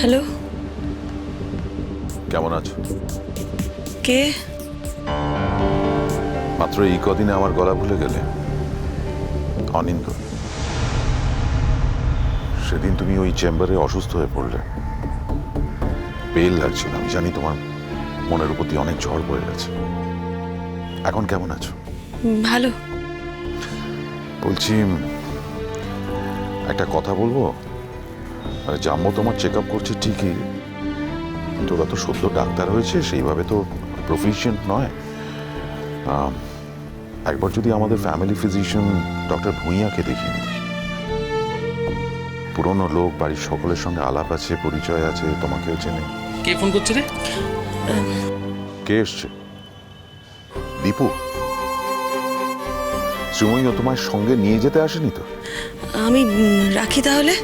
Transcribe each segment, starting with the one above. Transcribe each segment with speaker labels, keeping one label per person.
Speaker 1: Hello?
Speaker 2: কেমন আছো?
Speaker 1: কে?
Speaker 2: মাত্র এই কদিনে আমার গলা ভুলে গেলে। অনিন্দ। সেদিন তুমি ওই চেম্বারে অসুস্থ হয়ে পড়লে। পেল লাগছিল আমি জানি তোমার মনের প্রতি অনেক ঝড় বয়ে গেছে। এখন কেমন আছো?
Speaker 1: ভালো।
Speaker 2: বলছি একটা কথা বলব? আরে জাম্বো তোমার চেক আপ করছে ঠিকই কিন্তু ওরা তো সদ্য ডাক্তার হয়েছে সেইভাবে তো প্রফিশিয়েন্ট নয়। একবার যদি আমাদের ফ্যামিলি ফিজিশিয়ান ডক্টর ভূঁইয়াকে দেখিয়ে নিই পুরনো লোক বাড়ির সকলের সঙ্গে আলাপ আছে পরিচয় আছে তোমাকেও চেনে।
Speaker 3: কে ফোন করছে রে?
Speaker 2: কে এসছে? দীপু? শ্রীময়ীও তোমার সঙ্গে নিয়ে যেতে আসেনি তো?
Speaker 1: আমি রাখি তাহলে?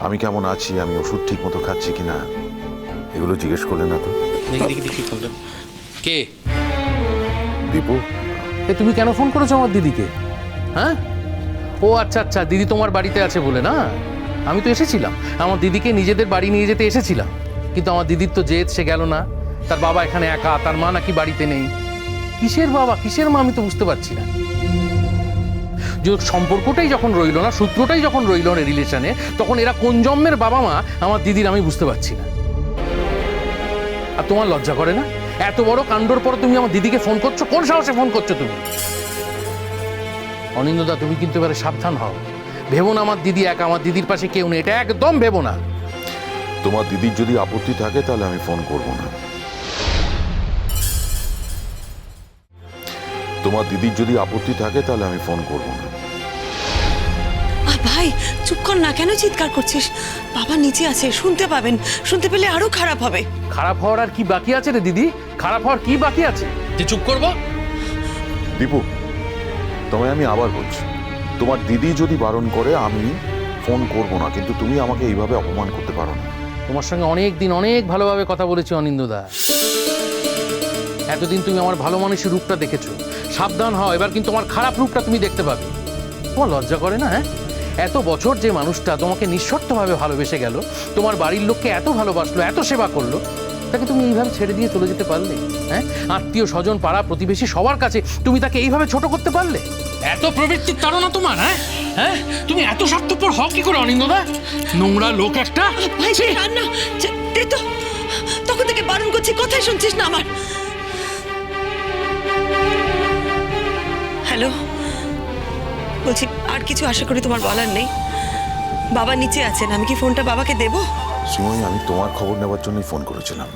Speaker 2: আমি কেমন আছি? আমি ওষুধ ঠিক মতো খাচ্ছি কিনা? এগুলো জিজ্ঞেস করলে না তো।
Speaker 3: দেখি দেখি দেখি ফোনটা। কে?
Speaker 2: দীপু।
Speaker 3: এ তুমি কেন ফোন করেছ আমার দিদিকে? হ্যাঁ? ও আচ্ছা আচ্ছা দিদি তোমার বাড়িতে আছে বলে না? আমি তো এসেছিলাম। আমার দিদিকে নিজেদের বাড়ি নিয়ে যেতে এসেছিলাম। কিন্তু আমার দিদির তো জেদ সে গেল না। তার বাবা এখানে একা তার মা নাকি বাড়িতে নেই। কিসের বাবা? কিসের মা? আমি তো বুঝতে পারছি না। যে সম্পর্কটাই যখন রইল না, সূত্রটাই যখন রইল না রিলেশনে, তখন এরা কোন জন্মের বাবা মা আমার দিদির আমি বুঝতে পারছি না। আর তোমার লজ্জা করে না? এত বড় কাণ্ডর পর তুমি আমার দিদিকে ফোন করছ? কোন সাহসে ফোন করছ তুমি? অনিন্দদা তুমি কিন্তু এবারে সাবধান হও। ভেবো না আমার দিদি একা, আমার দিদির পাশে কেউ নেই, এটা একদম ভেবো না।
Speaker 2: তোমার দিদির যদি আপত্তি থাকে, তাহলে আমি ফোন করব না। তোমার দিদির যদি আপত্তি থাকে তাহলে আমি ফোন করব না।
Speaker 1: ভাই চুপ কর না কেন চিৎকার করছিস? বাবা নিচে আছে শুনতে পাবেন। শুনতে পেলে আরও খারাপ হবে।
Speaker 3: খারাপ হওয়ার আর কি বাকি আছে রে দিদি? খারাপ হওয়ার কি বাকি আছে? যে চুপ করব?
Speaker 2: দীপু তোমায় আমি আবার বলছি। তোমার দিদি যদি বারণ করে আমি ফোন করব না কিন্তু তুমি আমাকে এইভাবে অপমান করতে পারো না।
Speaker 3: তোমার সঙ্গে অনেক দিন অনেক ভালোভাবে কথা বলেছি অনিন্দদা এতদিন তুমি আমার ভালো মানুষের রূপটা দেখেছ। সাবধান হও এবার কিন্তু তোমার খারাপ রূপটা তুমি দেখতে পাবে। তোমার লজ্জা করে না হ্যাঁ? এত বছর যে মানুষটা তোমাকে নিঃশর্তভাবে ভালোবেসে গেল তোমার বাড়ির লোককে এত ভালোবাসলো এত সেবা করল তাকে তুমি এইভাবে ছেড়ে দিয়ে চলে যেতে পারলে হ্যাঁ? আত্মীয় স্বজন পাড়া প্রতিবেশী সবার কাছে তুমি তাকে এইভাবে ছোট করতে পারলে? এত প্রবৃত্তির তাড়না তোমার হ্যাঁ? হ্যাঁ? তুমি এত স্বার্থপর হও কি করে অনিন্দদা নোংরা লোক একটা।
Speaker 1: ভাই না তখন থেকে বারণ করছি কথাই শুনছিস না আমার। হ্যালো বলছি, আর কিছু আশা করি তোমার বলার নেই। বাবা নিচে আছেন, আমি কি ফোনটা বাবাকে দেবো?
Speaker 2: শ্রীময়ী আমি তোমার খবর নেওয়ার জন্যই ফোন করেছিলাম।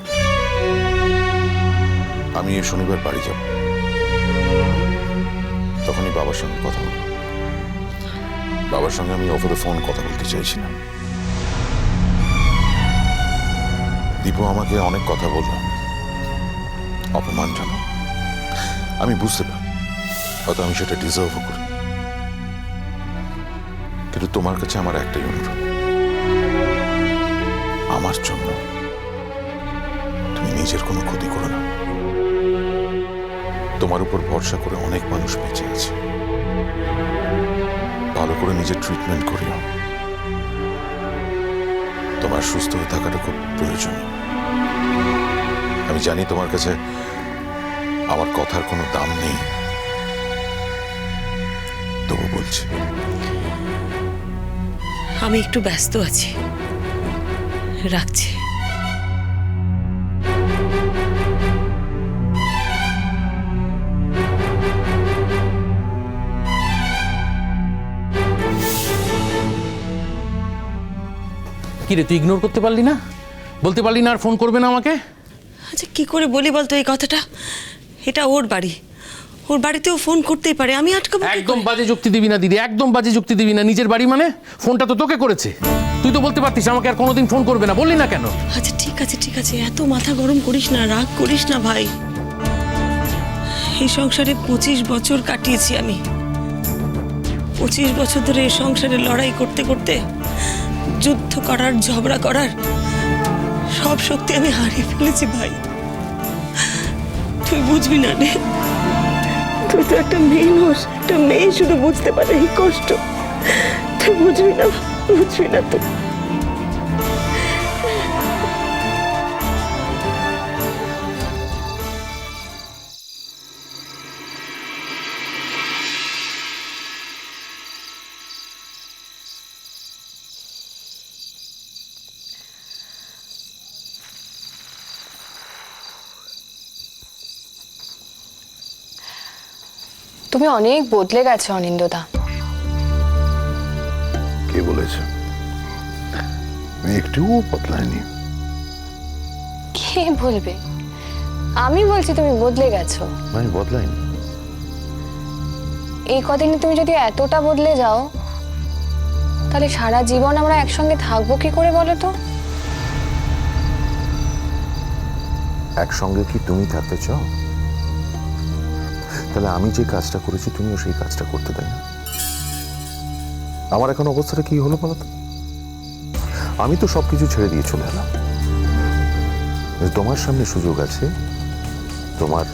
Speaker 2: আমি এই শনিবার বাড়ি যাব। তখনই বাবার সঙ্গে কথা বলব বাবার সঙ্গে আমি অফ দ্য ফোন কথা বলতে চাইছিলাম। দীপু আমাকে অনেক কথা বলল। অপমানজনক আমি বুঝতে পারি হয়তো আমি সেটা ডিজার্ভও করি। কিন্তু তোমার কাছে আমার একটাই অনুরোধ। আমার জন্য তুমি নিজের কোনো ক্ষতি করো না। তোমার উপর ভরসা করে অনেক মানুষ বেঁচে আছে। ভালো করে নিজের ট্রিটমেন্ট করিও। তোমার সুস্থ হয়ে থাকাটা খুব প্রয়োজন। আমি জানি তোমার কাছে আমার কথার কোনো দাম নেই। বলছি
Speaker 1: আমি একটু ব্যস্ত আছি। রাখছি।
Speaker 3: কি রে তুই ইগনোর করতে পারলি না? বলতে পারলি না আর ফোন করবে না আমাকে?
Speaker 1: আচ্ছা কি করে বলি বলতো এই কথাটা? এটা ওর বাড়ি। ওর বাড়িতেও ফোন করতেই পারে আমি আটকাবো কি
Speaker 3: একদম
Speaker 1: করে?
Speaker 3: বাজে যুক্তি দিবি না দিদি একদম বাজে যুক্তি দিবি না। নিজের বাড়ি মানে? ফোনটা তো তোকে করেছে। তুই তো বলতে পারতিস আমাকে আর কোনোদিন ফোন করবে না। বললি না কেন?
Speaker 1: আচ্ছা ঠিক আছে ঠিক আছে এত মাথা গরম করিস না রাগ করিস না ভাই। এই সংসারে পঁচিশ বছর কাটিয়েছি আমি। পঁচিশ বছর ধরে এই সংসারে লড়াই করতে করতে যুদ্ধ করার ঝগড়া করার সব শক্তি আমি হারিয়ে ফেলেছি ভাই। তুই বুঝবি না রে। তুই তো একটা মেয়ে নোস একটা মেয়ে শুধু বুঝতে পারে এই কষ্ট তুই বুঝবি না বুঝবি না তুই
Speaker 4: তুমি অনেক বদলে গেছো অনিন্দদা
Speaker 2: কে বলেছে? আমি একটুও বদলাইনি।
Speaker 4: কে বলবে? আমি বলছি তুমি বদলে গেছো।
Speaker 2: আমি বদলাইনি।
Speaker 4: এই কদিনে তুমি যদি এতটা বদলে যাও তাহলে সারা জীবন আমরা একসঙ্গে থাকব কি করে বলো তো?
Speaker 2: একসঙ্গে কি তুমি থাকতে চাও? তাহলে আমি যে কাজটা করেছি তুমিও সেই কাজটা করতে তাই না। আমার এখন অবস্থাটা কি হলো বলো তো? আমি তো সবকিছু ছেড়ে দিয়ে চলে এলাম। তোমার সামনে সুযোগ আছে তোমার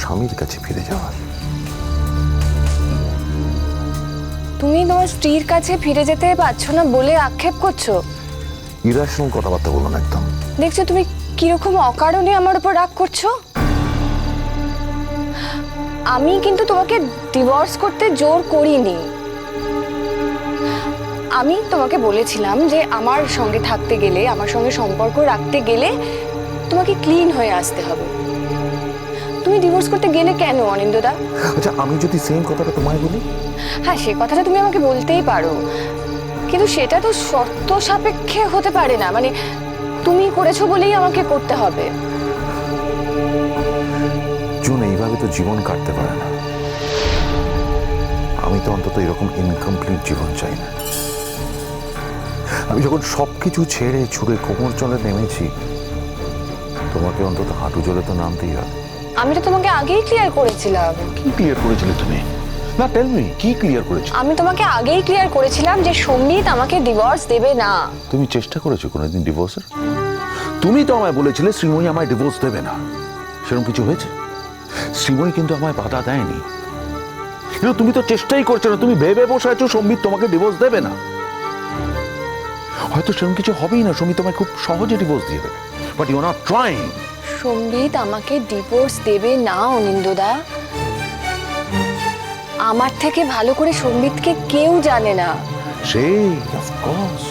Speaker 2: স্বামীর কাছে ফিরে যাওয়ার।
Speaker 4: তুমি তোমার স্ত্রীর কাছে ফিরে যেতে পারছ না বলে আক্ষেপ করছ?
Speaker 2: ইরাশনাল কথাবার্তা বলো না একদম।
Speaker 4: দেখছ তুমি কীরকম অকারণে আমার উপর রাগ করছ? আমি কিন্তু তোমাকে ডিভোর্স করতে জোর করিনি। আমি তোমাকে বলেছিলাম যে আমার সঙ্গে থাকতে গেলে আমার সঙ্গে সম্পর্ক রাখতে গেলে তোমাকে ক্লিন হয়ে আসতে হবে। তুমি ডিভোর্স করতে গেলে কেন অনিন্দদা
Speaker 2: আচ্ছা আমি যদি সেম কথাটা তোমায় বলি?
Speaker 4: হ্যাঁ সে কথাটা তুমি আমাকে বলতেই পারো। কিন্তু সেটা তো শর্ত সাপেক্ষে হতে পারে না। মানে তুমি করেছ বলেই আমাকে করতে হবে।
Speaker 2: জুন এইভাবে তো জীবন কাটতে পারে না। আমি তো অন্তত এরকম ইনকমপ্লিট জীবন চাই না। আমি যখন সবকিছু ছেড়ে ছুড়ে কোমর চলে নেমেছি তোমাকে অন্তত হাঁটু জলে তো নামতেই হবে।
Speaker 4: আমি তো তোমাকে আগেই ক্লিয়ার করেছিলাম।
Speaker 2: কি ক্লিয়ার করেছিলে তুমি? না টেল মি কি ক্লিয়ার করেছ
Speaker 4: আমি তোমাকে আগেই ক্লিয়ার করেছিলাম যে সম্বিত আমাকে ডিভোর্স দেবে না।
Speaker 2: তুমি চেষ্টা করেছ কোনোদিন ডিভোর্সের তুমি তো আমায় বলেছিলে শ্রীময়ী আমায় ডিভোর্স দেবে না। সেরকম কিছু হয়েছে? শ্রীময়ী কিন্তু আমায় বাধা দেয়নি। কিন্তু তুমি তো চেষ্টাই করছ না তুমি ভেবে বসে আছো সম্বিত তোমাকে ডিভোর্স দেবে না। হয়তো সেরকম কিছু হবেই না সম্বিত তোমায় খুব সহজে ডিভোর্স দিয়ে দেবে। বাট ইউ নট ট্রাইং
Speaker 4: সম্বিত আমাকে ডিভোর্স দেবে না অনিন্দদা আমার থেকে ভালো করে সম্বিতকে কেউ জানে না।
Speaker 2: সেই অফকোর্স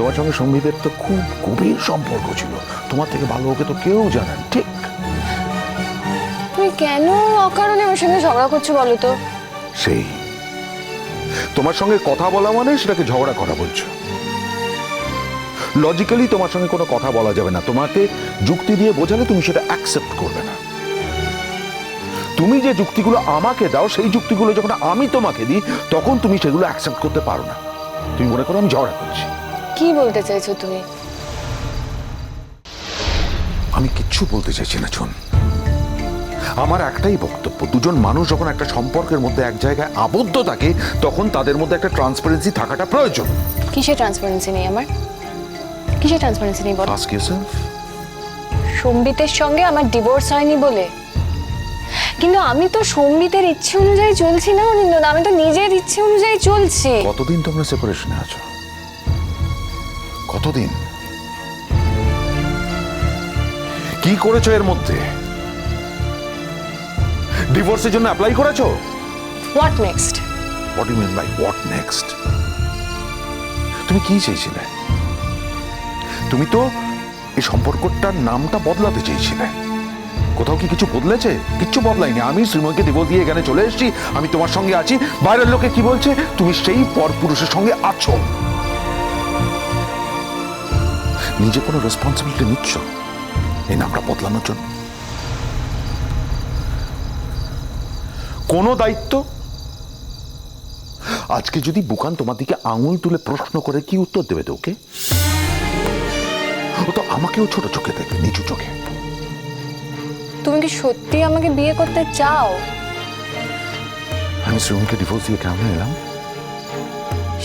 Speaker 2: তোমার সঙ্গে সম্বিতের তো খুব গভীর সম্পর্ক ছিল। তোমার থেকে ভালো ওকে তো কেউ জানেন ঠিক?
Speaker 4: তুমি কেন অকারণে আমার সঙ্গে ঝগড়া করছ বলো তো?
Speaker 2: সেই। তোমার সঙ্গে কথা বলা মানে সেটাকে ঝগড়া করা বলছো। লজিক্যালি তোমার সঙ্গে কোনো কথা বলা যাবে না। তোমাকে যুক্তি দিয়ে বোঝালে তুমি সেটা অ্যাকসেপ্ট করবে না। তুমি যে যুক্তিগুলো আমাকে দাও সেই যুক্তিগুলো যখন আমি তোমাকে দিই তখন তুমি সেগুলো অ্যাকসেপ্ট করতে পারো না। তুমি মনে করো আমি ঝগড়া করছি।
Speaker 4: কি বলতে চাইছো তুমি?
Speaker 2: আমি কিচ্ছু বলতে চাইছি না চুন। আমার একটাই বক্তব্য দুজন মানুষ যখন একটা সম্পর্কের মধ্যে এক জায়গায় আবদ্ধ থাকে তখন তাদের মধ্যে একটা ট্রান্সপারেন্সি থাকাটা প্রয়োজন।
Speaker 4: কিসের ট্রান্সপারেন্সি নেই আমার? কিসের ট্রান্সপারেন্সি নেই বলো?
Speaker 2: আস্ক ইয়োরসেলফ
Speaker 4: সম্বিতের সঙ্গে আমার ডিভোর্স হয়নি বলে। কিন্তু আমি তো সম্বিতের ইচ্ছে অনুযায়ী চলছি না অনিন্দন আমি তো নিজের ইচ্ছে অনুযায়ী চলছি।
Speaker 2: কতদিন তোমরা সেপারেশনে আছো? কতদিন? কি করেছ এর মধ্যে? ডিভোর্সের জন্য অ্যাপ্লাই করেছ?
Speaker 4: What next
Speaker 2: what you mean by what next তুমি কি চেয়েছিলে? তুমি তো এই সম্পর্কটার নামটা বদলাতে চেয়েছিলে। কোথাও কি কিছু বদলেছে? কিচ্ছু বদলায়নি। আমি শ্রীময়কে ডিভোর্স দিয়ে এখানে চলে এসেছি। আমি তোমার সঙ্গে আছি। বাইরের লোকে কি বলছে? তুমি সেই পরপুরুষের সঙ্গে আছো। নিজে কোনো রেসপন্সিবিলিটি নিচ্ছ? এই নামটা বদলানোর জন্য। কোনো দায়িত্ব? আজকে যদি বুকান তোমার দিকে আঙুল তুলে প্রশ্ন করে কি উত্তর দেবে তো ওকে? ও তো আমাকেও ছোট চোখে দেখবে নিচু চোখে।
Speaker 4: তুমি কি সত্যি আমাকে বিয়ে করতে চাও?
Speaker 2: আমি শ্রীমনকে ডিভোর্স দিয়ে কেমন এলাম?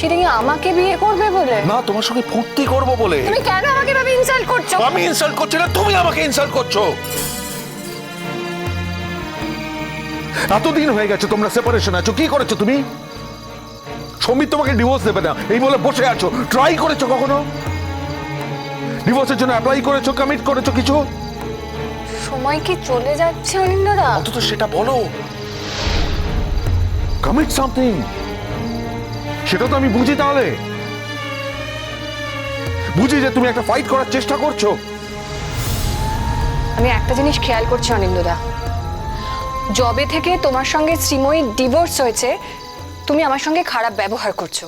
Speaker 4: সেটা কি আমাকে বিয়ে করবে বলে?
Speaker 2: না তোমার সঙ্গে ফুর্তি করব বলে।
Speaker 4: তুমি কেন আমাকে ভাবে ইনসাল্ট করছ?
Speaker 2: আমি ইনসাল্ট করছি না তুমি আমাকে ইনসাল্ট করছ। এতদিন হয়ে গেছে তোমরা সেপারেশন আছো কি করেছ তুমি? সমীর তোমাকে ডিভোর্স দেবে না এই বলে বসে আছো ট্রাই করেছ কখনো? ডিভোর্সের জন্য অ্যাপ্লাই করেছ কমিট করেছ কিছু?
Speaker 4: সময় কি চলে যাচ্ছে অনিন্দরা
Speaker 2: অন্তত সেটা বলো। কমিট সামথিং সেটা তো আমি বুঝি তাহলে। বুঝি যে তুমি একটা ফাইট করার চেষ্টা করছ।
Speaker 4: আমি একটা জিনিস খেয়াল করছি অনিন্দদা জবে থেকে তোমার সঙ্গে শ্রীময়ী ডিভোর্স হয়েছে, তুমি আমার সঙ্গে খারাপ ব্যবহার করছ।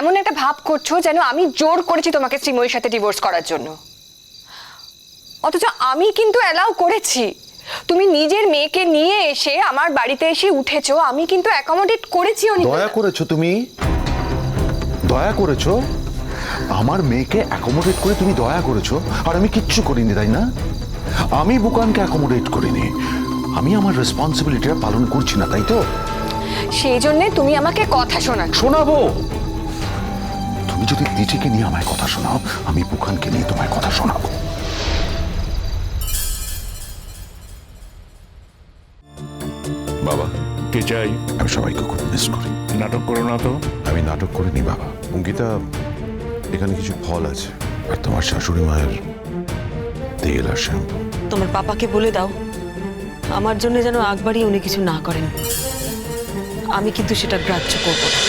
Speaker 4: এমন একটা ভাব করছ যেন আমি জোর করেছি তোমাকে শ্রীময়ীর সাথে ডিভোর্স করার জন্য। অথচ আমি কিন্তু অ্যালাউ করেছি। তুমি নিজের মেয়েকে নিয়ে এসে আমার বাড়িতে এসে উঠেছো আমি কিন্তু অ্যাকোমোডেট করেছি।
Speaker 2: দয়া করেছ তুমি? দয়া করেছ? আমার মেয়েকে অ্যাকোমোডেট করে তুমি দয়া করেছ? আর আমি কিচ্ছু করিনি তাই না? আমি বুকানকে অ্যাকোমোডেট করিনি। আমি আমার রেসপন্সিবিলিটিটা পালন করছি না তাই তো?
Speaker 4: সেই জন্য তুমি আমাকে কথা শোনাচ্ছ।
Speaker 2: শোনাবো! তুমি যদি দিঠিকে নিয়ে আমায় কথা শোনাও আমি বুকানকে নিয়ে তোমায় কথা শোনাবো। বাবা
Speaker 5: যাই চাই?
Speaker 2: আমি সবাইকে খুব মিস করি।
Speaker 5: নাটক করো না তো।
Speaker 2: আমি নাটক করিনি বাবা। অঙ্কিতা এখানে কিছু ফল আছে। আর তোমার শাশুড়ি মায়ের তেল আর শ্যাম্পু।
Speaker 1: তোমার পাপাকে বলে দাও আমার জন্য যেন আগবারই উনি কিছু না করেন। আমি কিন্তু সেটা গ্রাহ্য করব না।